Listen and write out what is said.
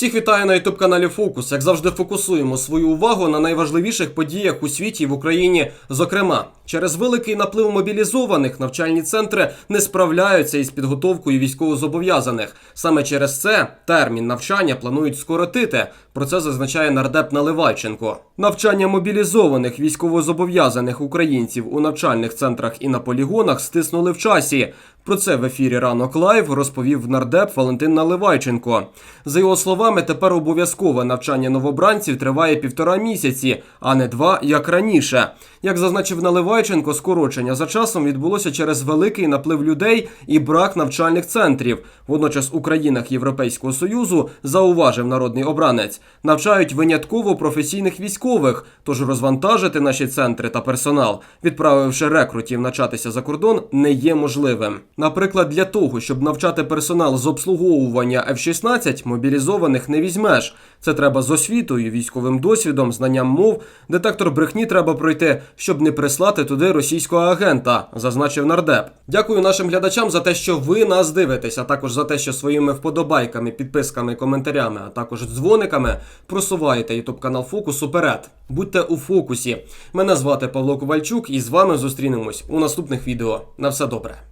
Всіх вітаю на ютуб каналі Фокус. Як завжди, фокусуємо свою увагу на найважливіших подіях у світі і в Україні. Зокрема, через великий наплив мобілізованих навчальні центри не справляються із підготовкою військовозобов'язаних. Саме через це термін навчання планують скоротити. Про це зазначає нардеп Наливайченко. Навчання мобілізованих військовозобов'язаних українців у навчальних центрах і на полігонах стиснули в часі. Про це в ефірі ранок лайв розповів нардеп Валентин Наливайченко. За його словами, тепер обов'язкове навчання новобранців триває півтора місяці, а не два, як раніше. Як зазначив Наливайченко, скорочення за часом відбулося через великий наплив людей і брак навчальних центрів. Водночас у країнах Європейського союзу зауважив народний обранець, навчають винятково професійних військових, тож розвантажити наші центри та персонал, відправивши рекрутів навчатися за кордон, не є можливим. Наприклад, для того, щоб навчати персонал з обслуговування F-16, мобілізованих не візьмеш. Це треба з освітою, військовим досвідом, знанням мов. Детектор брехні треба пройти, щоб не прислати туди російського агента, зазначив нардеп. Дякую нашим глядачам за те, що ви нас дивитесь, а також за те, що своїми вподобайками, підписками, коментарями, а також дзвониками просуваєте ютуб канал Фокус уперед. Будьте у фокусі. Мене звати Павло Ковальчук, і з вами зустрінемось у наступних відео. На все добре.